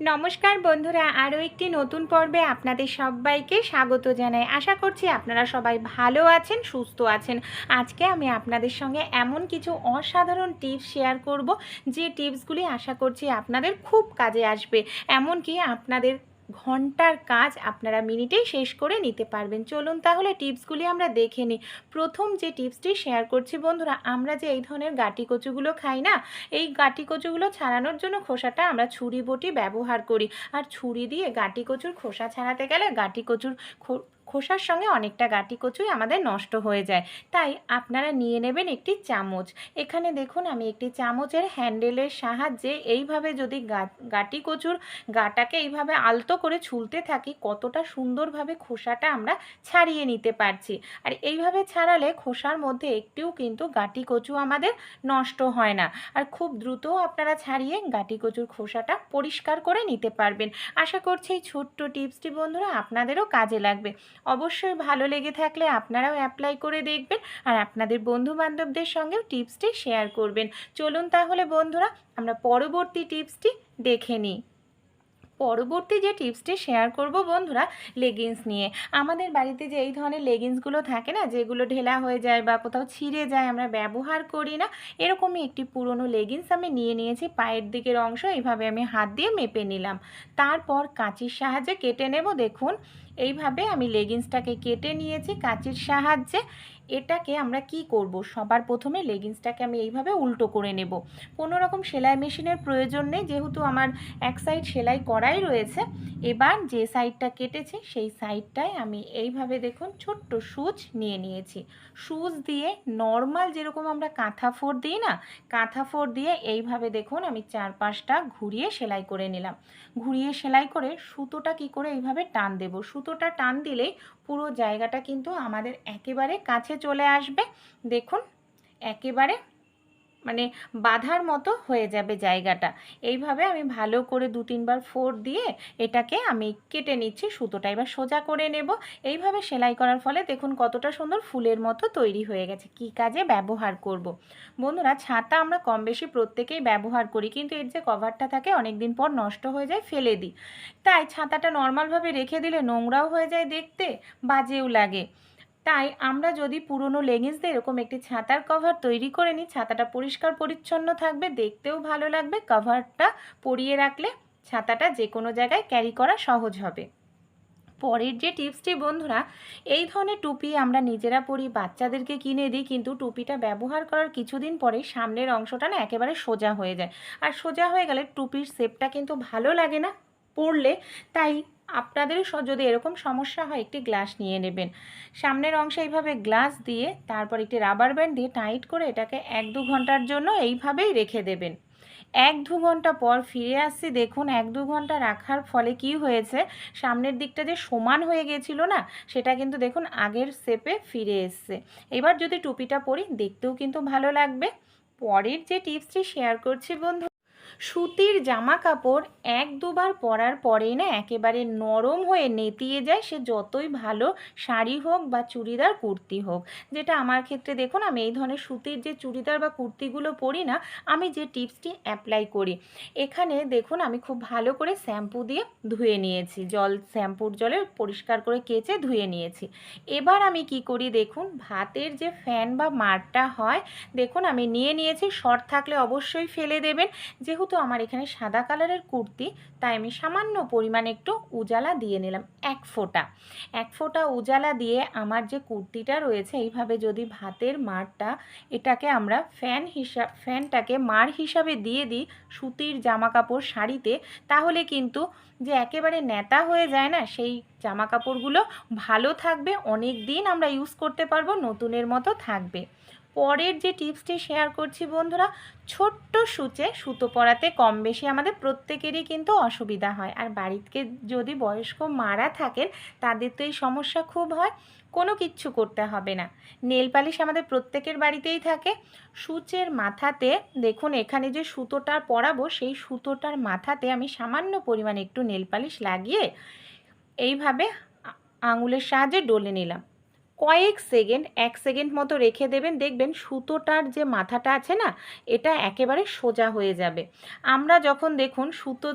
নমস্কার বন্ধুরা, আরও একটি নতুন পর্বে আপনাদের সবাইকে স্বাগত জানাই। আশা করছি আপনারা সবাই ভালো আছেন, সুস্থ আছেন। আজকে আমি আপনাদের সঙ্গে এমন কিছু অসাধারণ টিপস শেয়ার করব, যে টিপসগুলি আশা করছি আপনাদের খুব কাজে আসবে। এমনকি আপনাদের ঘণ্টার কাজ আপনারা মিনিটেই শেষ করে নিতে পারবেন। চলুন তাহলে টিপসগুলি আমরা দেখে নিই। প্রথম যে টিপসটি শেয়ার করছি, বন্ধুরা, আমরা যে এই ধরনের গাটি কচুগুলো খাই না, এই গাটি কচুগুলো ছাড়ানোর জন্য খোসাটা আমরা ছুরি বটি ব্যবহার করি। আর ছুরি দিয়ে গাটি কচুর খোসা ছাড়াতে গেলে গাটি কচুর খোসার সঙ্গে অনেকটা গাটি কচুই আমাদের নষ্ট হয়ে যায়। তাই আপনারা নিয়ে নেবেন একটি চামচ। এখানে দেখুন, আমি একটি চামচের হ্যান্ডেলের সাহায্যে এইভাবে যদি গাটি কচুর গাটাকে এইভাবে আলতো করে ছুলতে থাকি, কতটা সুন্দরভাবে খোসাটা আমরা ছাড়িয়ে নিতে পারছি। আর এইভাবে ছাড়ালে খোসার মধ্যে একটিও কিন্তু গাটি কচু আমাদের নষ্ট হয় না। আর খুব দ্রুত আপনারা ছাড়িয়ে গাটি কচুর খোসাটা পরিষ্কার করে নিতে পারবেন। আশা করছি এই ছোট্ট টিপসটি বন্ধুরা আপনাদেরও কাজে লাগবে। অবশ্যই ভালো লেগে থাকলে আপনারাও অ্যাপ্লাই করে দেখবেন আর আপনাদের বন্ধু বান্ধবদের সঙ্গেও টিপসটি শেয়ার করবেন। চলুন তাহলে বন্ধুরা আমরা পরবর্তী টিপসটি দেখে নিই। পরবর্তী যে টিপসটি শেয়ার করব বন্ধুরা লেগিংস নিয়ে। আমাদের বাড়িতে যে এই ধরনের লেগিংসগুলো থাকে না, যেগুলো ঢেলা হয়ে যায় বা কোথাও ছিঁড়ে যায়, আমরা ব্যবহার করি না, এরকমই একটি পুরনো লেগিংস আমি নিয়ে নিয়েছি, পায়ের দিকের অংশ, এইভাবে আমি হাত দিয়ে মেপে নিলাম। তারপর কাঁচির সাহায্যে কেটে নেব, দেখুন, এইভাবে আমি লেগিংসটাকে কেটে নিয়েছি, কাঁচির সাহায্যে। এটাকে আমরা কি করব? সবার প্রথমে লেগিংসটাকে আমি এইভাবে উল্টো করে নেব। কোনো রকম সেলাই মেশিনের প্রয়োজন নেই, যেহেতু আমার এক সাইড সেলাই করাই রয়েছে। এবার যে সাইডটা কেটেছি, সেই সাইডটায় আমি এইভাবে দেখুন ছোট্ট সুচ নিয়ে নিয়েছি। সুচ দিয়ে নর্মাল যেরকম আমরা কাঁথা ফোর দিই না, কাঁথা ফোর দিয়ে এইভাবে দেখুন আমি চারপাশটা ঘুরিয়ে সেলাই করে নিলাম। ঘুরিয়ে সেলাই করে সুতোটা কি করে এইভাবে টান দেব? সুতোটা টান দিলেই পুরো জায়গাটা কিন্তু আমাদের একেবারে কাছে চলে আসবে। দেখুন একেবারে মানে বাঁধার মতো হয়ে যাবে জায়গাটা। এইভাবে আমি ভালো করে দু তিনবার ফোর দিয়ে এটাকে আমি কেটে নিচ্ছি, সুতোটা এবার সোজা করে নেব। এইভাবে সেলাই করার ফলে দেখুন কতটা সুন্দর ফুলের মতো তৈরি হয়ে গেছে। কি কাজে ব্যবহার করব। বন্ধুরা, ছাতা আমরা কম বেশি প্রত্যেকেই ব্যবহার করি, কিন্তু এর যে কভারটা থাকে অনেক দিন পর নষ্ট হয়ে যায়, ফেলে দিই। তাই ছাতাটা নর্মালভাবে রেখে দিলে নোংরাও হয়ে যায় দেখতে, বাজেও লাগে। তাই আমরা যদি পুরনো লেগিংস দিয়ে এরকম একটি ছাতার কভার তৈরি করে নিই, ছাতাটা পরিষ্কার পরিচ্ছন্ন থাকবে, দেখতেও ভালো লাগবে কভারটা পরিয়ে রাখলে ছাতাটা যে কোনো জায়গায় ক্যারি করা সহজ হবে। পরের যে টিপসটি বন্ধুরা, এই ধরনের টুপি আমরা নিজেরা পরি, বাচ্চাদেরকে কিনে দিই, কিন্তু টুপিটা ব্যবহার করার কিছুদিন পরে সামনের অংশটা না একেবারে সোজা হয়ে যায়। আর সোজা হয়ে গেলে টুপির শেপটা কিন্তু ভালো লাগে না পরলে, তাই আপনাদেরও স- যদি এরকম সমস্যা হয়, একটি গ্লাস নিয়ে নেবেন। সামনের অংশে এইভাবে গ্লাস দিয়ে, তারপর একটি রাবার ব্যান্ড দিয়ে টাইট করে এটাকে এক দু ঘণ্টার জন্য এইভাবেই রেখে দেবেন। এক দু ঘণ্টা পর ফিরে আসছি, দেখুন এক দু ঘণ্টা রাখার ফলে কি হয়েছে? সামনের দিকটা যে সমান হয়ে গেছিল না, সেটা কিন্তু দেখুন আগের শেপে ফিরে এসছে। এবার যদি টুপিটা পরি, দেখতেও কিন্তু ভালো লাগবে। পরের যে টিপসটি শেয়ার করছি বন্ধু সুতির জামা কাপড় এক দুবার পরার পরেই না একেবারে নরম হয়ে নেতিয়ে যায় সে যতই ভালো শাড়ি হোক বা চুড়িদার, কুর্তি হোক। যেটা আমার ক্ষেত্রে দেখুন, আমি এই ধরনের সুতির যে চুড়িদার বা কুর্তিগুলো পরি না, আমি যে টিপসটি অ্যাপ্লাই করি। এখানে দেখুন, আমি খুব ভালো করে শ্যাম্পু দিয়ে ধুয়ে নিয়েছি। জল, শ্যাম্পুর জলে পরিষ্কার করে কেচে ধুয়ে নিয়েছি। এবার আমি কি করি দেখুন, ভাতের যে ফ্যান বা মারটা হয়, দেখুন, আমি নিয়ে নিয়েছি। শর্ট থাকলে অবশ্যই ফেলে দেবেন। যেহেতু আমার এখানে সাদা কালারের কুর্তি, তাই আমি সামান্য পরিমাণে একটু উজালা দিয়ে নিলাম, এক ফোঁটা। এক ফোঁটা উজালা দিয়ে আমার যে কুর্তিটা রয়েছে, এইভাবে যদি ভাতের মারটা এটাকে আমরা ফ্যান হিসাব ফ্যানটাকে মার হিসাবে দিয়ে দিই সুতির জামা কাপড় শাড়িতে, তাহলে কিন্তু যে একেবারে নেতা হয়ে যায় না, সেই জামা কাপড়গুলো ভালো থাকবে, অনেক দিন আমরা ইউজ করতে পারব, নতুনের মতো থাকবে। পরের যে টিপসটি শেয়ার করছি বন্ধুরা, ছোট্ট সূচে সুতো পরাতে কম বেশি আমাদের প্রত্যেকেরই কিন্তু অসুবিধা হয়। আর বাড়িতে যদি বয়স্ক মারা থাকেন, তাদের তো এই সমস্যা খুব হয়, কোনো কিচ্ছু করতে হবে না। নেল পালিশ আমাদের প্রত্যেকের বাড়িতেই থাকে। সূচের মাথাতে দেখুন, এখানে যে সুতোটা পরাবো, সেই সুতোটার মাথাতে আমি সামান্য পরিমাণে একটু নেল পালিশ লাগিয়ে, এইভাবে আঙুলের সাহায্যে ডলে নিলাম। কয়েক সেকেন্ড, এক সেকেন্ড মতো রেখে দেবেন। দেখবেন সুতোটার যে মাথাটা আছে না, এটা একেবারে সোজা হয়ে যাবে। আমরা যখন দেখুন সুতো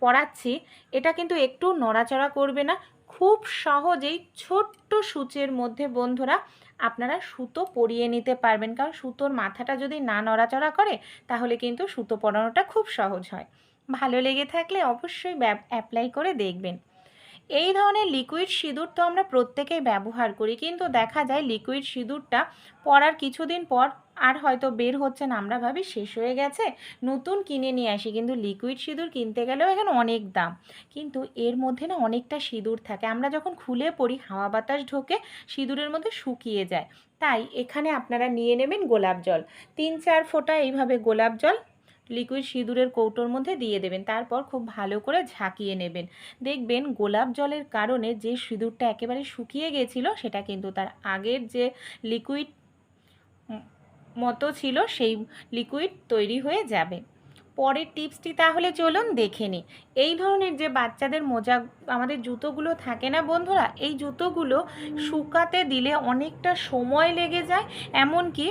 পরাচ্ছি, এটা কিন্তু একটু নড়াচড়া করবে না। খুব সহজেই ছোট্ট সূচের মধ্যে বন্ধুরা আপনারা সুতো পরিয়ে নিতে পারবেন। কারণ সুতোর মাথাটা যদি না নড়াচড়া করে, তাহলে কিন্তু সুতো পরানোটা খুব সহজ হয়। ভালো লেগে থাকলে অবশ্যই অ্যাপ্লাই করে দেখবেন। এই ধরনের লিকুইড সিঁদুর তো আমরা প্রত্যেকেই ব্যবহার করি, কিন্তু দেখা যায় লিকুইড সিঁদুরটা পরার কিছুদিন পর আর হয়তো বের হচ্ছে না, আমরা ভাবি শেষ হয়ে গেছে, নতুন কিনে নিয়ে আসি, কিন্তু লিকুইড সিঁদুর কিনতে গেলেও এখানে অনেক দাম। কিন্তু এর মধ্যে না অনেকটা সিঁদুর থাকে, আমরা যখন খুলে পড়ি, হাওয়া বাতাস ঢোকে, সিঁদুরের মধ্যে শুকিয়ে যায়। তাই এখানে আপনারা নিয়ে নেবেন গোলাপ জল। তিন চার ফোঁটা এইভাবে গোলাপ জল লিকুইড সিঁদুরের কৌটোর মধ্যে দিয়ে দেবেন। তারপর খুব ভালো করে ঝাঁকিয়ে নেবেন। দেখবেন গোলাপ জলের কারণে যে সিঁদুরটা একেবারে শুকিয়ে গেছিল, সেটা কিন্তু তার আগের যে লিকুইড মতো ছিল, সেই লিকুইড তৈরি হয়ে যাবে। পরের টিপসটি তাহলে চলুন দেখে নিই। এই ধরনের যে বাচ্চাদের মোজা, আমাদের জুতোগুলো থাকে না বন্ধুরা, এই জুতোগুলো শুকাতে দিলে অনেকটা সময় লেগে যায়। এমনকি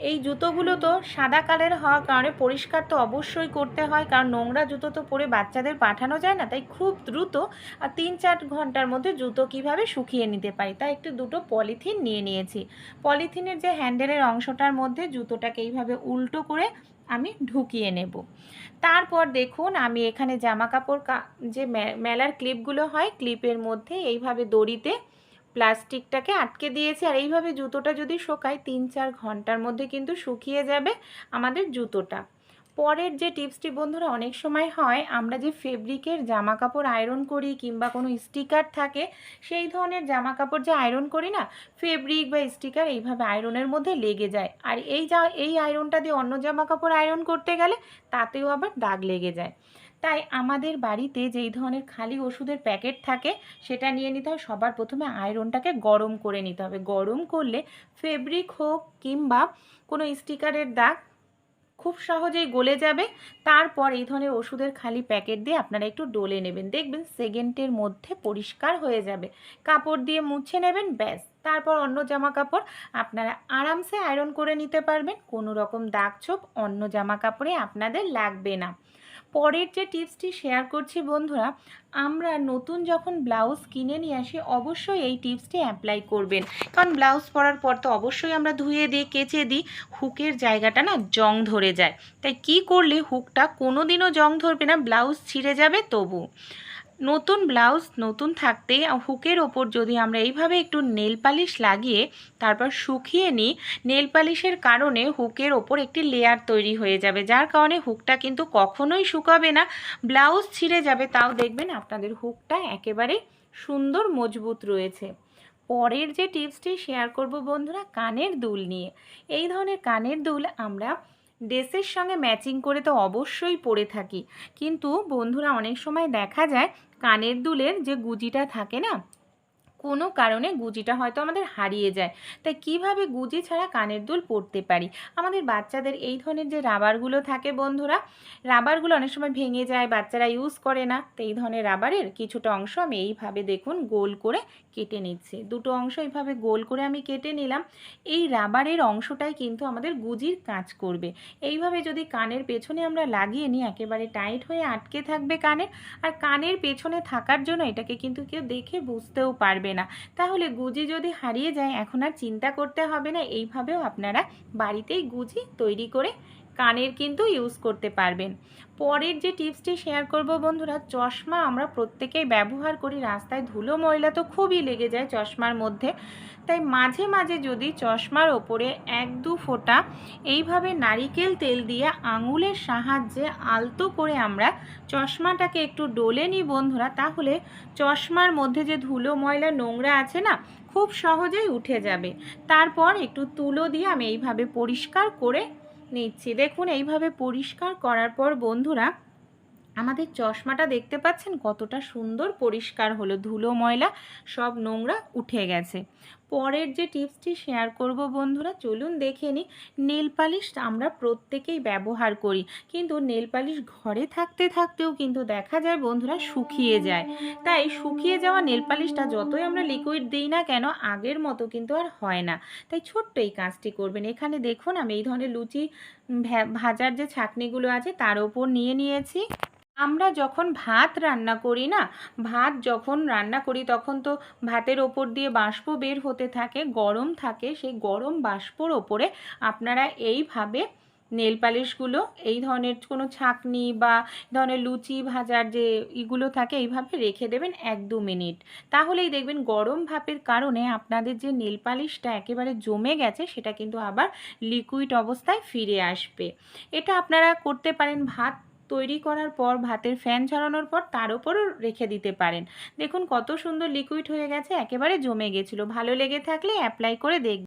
এই জুতোগুলো তো সাদা কালার হওয়ার কারণে পরিষ্কার তো অবশ্যই করতে হয়, কারণ নোংরা জুতো তো পরে বাচ্চাদের পাঠানো যায় না, তাই খুব দ্রুত আর তিন চার ঘণ্টার মধ্যে জুতো কীভাবে শুকিয়ে নিতে পারি, তাই একটু দুটো পলিথিন নিয়ে নিয়েছি। পলিথিনের যে হ্যান্ডেলের অংশটার মধ্যে জুতোটাকে এইভাবে উল্টো করে আমি ঢুকিয়ে নেব। তারপর দেখুন আমি এখানে জামা কাপড় যে মেলার ক্লিপগুলো হয়, ক্লিপের মধ্যে এইভাবে দড়িতে প্লাস্টিকটাকে আটকে দিয়েছি। আর এইভাবে জুতোটা যদি শোকায় তিন চার ঘণ্টার মধ্যে কিন্তু শুকিয়ে যাবে আমাদের জুতোটা। পরের যে টিপসটি বন্ধুরা অনেক সময় হয়, আমরা যে ফেব্রিকের জামা কাপড় আয়রন করি কিংবা কোনো স্টিকার থাকে, সেই ধরনের জামা কাপড় যে আয়রন করি না, ফেব্রিক বা স্টিকার এইভাবে আয়রনের মধ্যে লেগে যায়। আর এই যা, এই আয়রনটা দিয়ে অন্য জামা কাপড় আয়রন করতে গেলে তাতেও আবার দাগ লেগে যায়। তাই আমাদের বাড়িতে যেই ধরনের খালি ওষুধের প্যাকেট থাকে, সেটা নিয়ে নিতে হয়। সবার প্রথমে আয়রনটাকে গরম করে নিতে হবে। গরম করলে ফেব্রিক হোক কিংবা কোনো স্টিকারের দাগ খুব সহজেই গলে যাবে। তারপর এই ধরনের ওষুধের খালি প্যাকেট দিয়ে আপনারা একটু ডলে নেবেন। দেখবেন সেকেন্ডের মধ্যে পরিষ্কার হয়ে যাবে। কাপড় দিয়ে মুছে নেবেন, ব্যাস। তারপর অন্য জামা কাপড় আপনারা আরামসে আয়রন করে নিতে পারবেন। কোনো রকম দাগ ছোপ অন্য জামা কাপড়ে আপনাদের লাগবে না। পরের যে টিপসটি শেয়ার করছি বন্ধুরা, আমরা নতুন যখন ব্লাউজ কিনে নিয়ে আসি, অবশ্যই এই টিপসটি অ্যাপ্লাই করবেন। কারণ ব্লাউজ পরার পর তো অবশ্যই আমরা ধুয়ে দিই, কেচে দিই, হুকের জায়গাটা না জং ধরে যায়। তাই কি করলে হুকটা কোনোদিনও জং ধরবে না, ব্লাউজ ছিঁড়ে যাবে তবু। নতুন ব্লাউজ নতুন থাকতে হুকের ওপর যদি আমরা এইভাবে একটু নেল পালিশ লাগিয়ে তারপর শুকিয়ে নিই, নেল পালিশের কারণে হুকের ওপর একটি লেয়ার তৈরি হয়ে যাবে, যার কারণে হুকটা কিন্তু কখনোই শুকাবে না। ব্লাউজ ছিঁড়ে যাবে, তাও দেখবেন আপনাদের হুকটা একেবারে সুন্দর মজবুত রয়েছে। পরের যে টিপসটি শেয়ার করব বন্ধুরা, কানের দুল নিয়ে। এই ধরনের কানের দুল আমরা ড্রেসের সঙ্গে ম্যাচিং করে তো অবশ্যই পরে থাকি। কিন্তু বন্ধুরা, অনেক সময় দেখা যায় কানের দুলের যে গুজিটা থাকে না কোনো কারণে গুজিটা হয়তো আমাদের হারিয়ে যায়। তাই কীভাবে গুজি ছাড়া কানের দুল পরতে পারি? আমাদের বাচ্চাদের এই ধরনের যে রাবারগুলো থাকে বন্ধুরা, রাবারগুলো অনেক সময় ভেঙে যায়, বাচ্চারা ইউজ করে না। তো এই ধরনের রাবারের কিছুটা অংশ আমি এইভাবে দেখুন গোল করে কেটে নিচ্ছি। দুটো অংশ এইভাবে গোল করে আমি কেটে নিলাম। এই রাবারের অংশটাই কিন্তু আমাদের গুজির কাজ করবে। এইভাবে যদি কানের পেছনে আমরা লাগিয়ে নিই, একেবারে টাইট হয়ে আটকে থাকবে কানের। আর কানের পেছনে থাকার জন্য এটাকে কিন্তু কেউ দেখে বুঝতেও পারবে না। তাহলে গুজি যদি হারিয়ে যায়, এখন আর চিন্তা করতে হবে না। এইভাবেও আপনারা বাড়িতেই গুজি তৈরি করে কানের কিন্তু ইউজ করতে পারবেন। পরের যে টিপসটি শেয়ার করব বন্ধুরা, চশমা আমরা প্রত্যেকেই ব্যবহার করি। রাস্তায় ধুলো ময়লা তো খুবই লেগে যায় চশমার মধ্যে। তাই মাঝে মাঝে যদি চশমার ওপরে এক দু ফোঁটা এইভাবে নারিকেল তেল দিয়ে আঙুলের সাহায্যে আলতো করে আমরা চশমাটাকে একটু ডলে নিই বন্ধুরা, তাহলে চশমার মধ্যে যে ধুলো ময়লা নোংরা আছে না, খুব সহজেই উঠে যাবে। তারপর একটু তুলো দিয়ে আমি এইভাবে পরিষ্কার করে নিচ্ছি। দেখুন, এইভাবে পরিষ্কার করার পর বন্ধুরা, আমাদের চশমাটা দেখতে পাচ্ছেন? কতটা সুন্দর পরিষ্কার হলো। ধুলো, ময়লা সব নোংরা উঠে গেছে। পরের যে টিপসটি শেয়ার করব বন্ধুরা, চলুন দেখে নিই। নেল পালিশ আমরা প্রত্যেকেই ব্যবহার করি, কিন্তু নেল পালিশ ঘরে থাকতে থাকতেও কিন্তু দেখা যায় বন্ধুরা শুকিয়ে যায়। তাই শুকিয়ে যাওয়া নেল পালিশটা যতই আমরা লিকুইড দিই না কেন, আগের মতো কিন্তু আর হয় না। তাই ছোট্ট এই কাজটি করবেন। এখানে দেখুন, আমি এই ধরনের লুচি ভাজার যে ছাঁকনিগুলো আছে, তার ওপর নিয়ে নিয়েছি। আমরা যখন ভাত রান্না করি না, ভাত যখন রান্না করি তখন তো ভাতের ওপর দিয়ে বাষ্প বের হতে থাকে, গরম থাকে, সেই গরম বাষ্পর ওপরে আপনারা এইভাবে নেল পালিশগুলো, এই ধরনের কোনো ছাকনি বা ধরনের লুচি ভাজার যে ইগুলো থাকে এইভাবে রেখে দেবেন এক দু মিনিট। তাহলেই দেখবেন গরম ভাপের কারণে আপনাদের যে নেল পালিশটা একেবারে জমে গেছে, সেটা কিন্তু আবার লিকুইড অবস্থায় ফিরে আসবে। এটা আপনারা করতে পারেন ভাত তৈরি করার পর, ভাতের ফ্যান ছড়ানোর পর তার উপরও রেখে দিতে পারেন। দেখুন কত সুন্দর লিকুইড হয়ে গেছে, একেবারে জমে গেছিল। ভালো লেগে থাকলে অ্যাপ্লাই করে দেখ